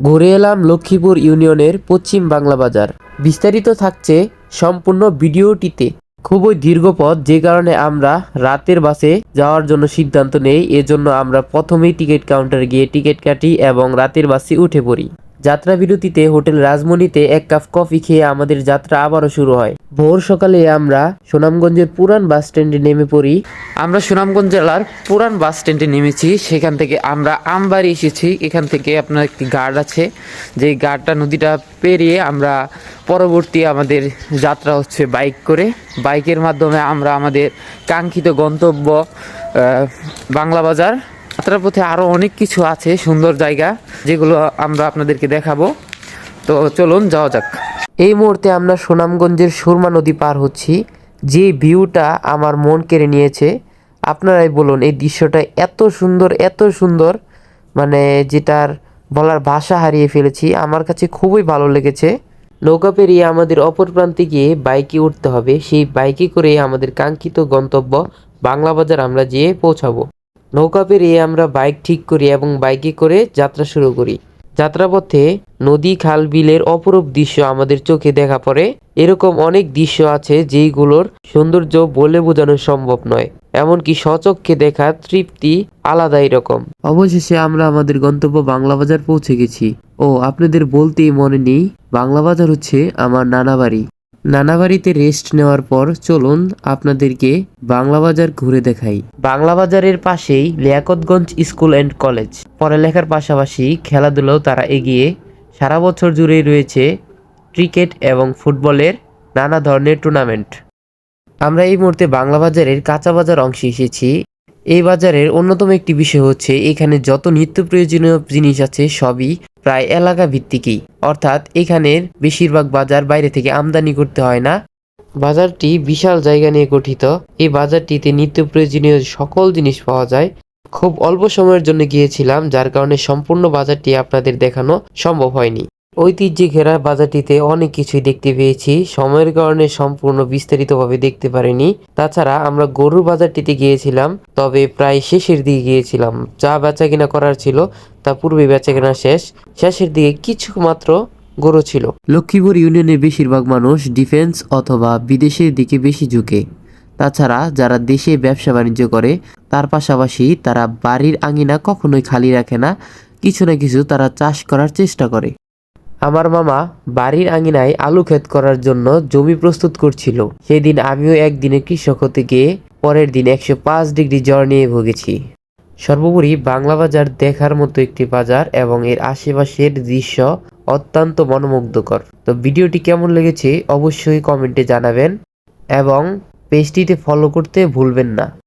ঘুরে এলাম লক্ষ্মীপুর ইউনিয়নের পশ্চিম বাংলা বাজার। বিস্তারিত থাকছে সম্পূর্ণ ভিডিওটিতে। খুবই দীর্ঘ পথ, যে কারণে আমরা রাতের বাসে যাওয়ার জন্য সিদ্ধান্ত নেই। এজন্য আমরা প্রথমেই টিকিট কাউন্টার গিয়ে টিকিট কাটি এবং রাতের বাসে উঠে পড়ি। যাত্রা বিরতিতে হোটেল রাজমণিতে এক কাপ কফি খেয়ে আমাদের যাত্রা আবারও শুরু হয়। ভোর সকালে আমরা সুনামগঞ্জের পুরান বাস স্ট্যান্ডে নেমে পড়ি। আমরা সুনামগঞ্জ জেলার পুরান বাস স্ট্যান্ডে নেমেছি। সেখান থেকে আমরা আমবাড়ি এসেছি। এখান থেকে আপনার একটি গার্ড আছে। যে গার্ডটা নদীটা পেরিয়ে আমরা পরবর্তী আমাদের যাত্রা হচ্ছে বাইক করে। বাইকের মাধ্যমে আমরা আমাদের কাঙ্ক্ষিত গন্তব্য বাংলা বাজার যাত্রার পথে আরও অনেক কিছু আছে, সুন্দর জায়গা, যেগুলো আমরা আপনাদেরকে দেখাবো। তো চলুন, যাওয়া যাক। এই মুহূর্তে আমরা সুনামগঞ্জের সুরমা নদী পার হচ্ছি। যে ভিউটা আমার মন কেড়ে নিয়েছে, আপনারাই বলুন, এই দৃশ্যটা এত সুন্দর এত সুন্দর মানে যেটার বলার ভাষা হারিয়ে ফেলেছি, আমার কাছে খুবই ভালো লেগেছে। নৌকা পেরিয়ে আমাদের অপর প্রান্তে গিয়ে বাইকে উঠতে হবে। সেই বাইকে করে আমাদের কাঙ্ক্ষিত গন্তব্য বাংলা বাজার আমরা যেয়ে পৌঁছাবো। নৌকা পেরিয়ে আমরা বাইক ঠিক করি এবং বাইকে করে যাত্রা শুরু করি। যাত্রাপথে নদী, খাল, বিলের অপরূপ দৃশ্য আমাদের চোখে দেখা পড়ে। এরকম অনেক দৃশ্য আছে যেইগুলোর সৌন্দর্য বলে বোঝানো সম্ভব নয়। এমনকি স্বচক্ষে দেখা তৃপ্তি আলাদাই রকম। অবশেষে আমরা আমাদের গন্তব্য বাংলা বাজার পৌঁছে গেছি। ও, আপনাদের বলতেই মনে নেই বাংলা বাজার হচ্ছে আমার নানা বাড়ি। নানা বাড়িতে রেস্ট নেওয়ার পর চলুন আপনাদেরকে বাংলা বাজার ঘুরে দেখাই। বাংলা বাজারের পাশেই লিয়াকতগঞ্জ স্কুল অ্যান্ড কলেজ। পড়ালেখার পাশাপাশি খেলাধুলাও তারা এগিয়ে সারা বছর জুড়েই রয়েছে ক্রিকেট এবং ফুটবলের নানা ধরনের টুর্নামেন্ট আমরা এই মুহূর্তে বাংলা বাজারের কাঁচা বাজার অংশে এসেছি। এই বাজারের অন্যতম একটি বিষয় হচ্ছে, এখানে যত নিত্য প্রয়োজনীয় জিনিস আছে সবই প্রায় এলাকা ভিত্তিকই। অর্থাৎ এখানের বেশিরভাগ বাজার বাইরে থেকে আমদানি করতে হয় না। বাজারটি বিশাল জায়গা নিয়ে গঠিত। এই বাজারটিতে নিত্য প্রয়োজনীয় সকল জিনিস পাওয়া যায়। খুব অল্প সময়ের জন্য গিয়েছিলাম, যার কারণে সম্পূর্ণ বাজারটি আপনাদের দেখানো সম্ভব হয়নি। ঐতিহ্যে ঘেরা বাজারটিতে অনেক কিছুই দেখতে পেয়েছি। সময়ের কারণে সম্পূর্ণ বিস্তারিতভাবে দেখতে পারিনি। তাছাড়া আমরা গরুর বাজারটিতে গিয়েছিলাম, তবে প্রায় শেষের দিকে গিয়েছিলাম। যা বেচা কিনা করার ছিল, তা পূর্বে বেচা কেনা শেষ। শেষের দিকে কিছু মাত্র গরু ছিল। লক্ষ্মীপুর ইউনিয়নের বেশিরভাগ মানুষ ডিফেন্স অথবা বিদেশের দিকে বেশি ঝুঁকে। তাছাড়া যারা দেশে ব্যবসা বাণিজ্য করে, তার পাশাপাশি তারা বাড়ির আঙিনা কখনোই খালি রাখে না। কিছু না কিছু তারা চাষ করার চেষ্টা করে। আমার মামা বাড়ির আঙিনায় আলু ক্ষেত করার জন্য জমি প্রস্তুত করছিল। সেদিন আমিও একদিনে কৃষক হতে গিয়ে পরের দিন একশো পাঁচ ডিগ্রি জ্বর নিয়ে ভুগেছি। সর্বোপরি বাংলা বাজার দেখার মতো একটি বাজার এবং এর আশেপাশের দৃশ্য অত্যন্ত মনোমুগ্ধকর। তো ভিডিওটি কেমন লেগেছে অবশ্যই কমেন্টে জানাবেন এবং পেজটিতে ফলো করতে ভুলবেন না।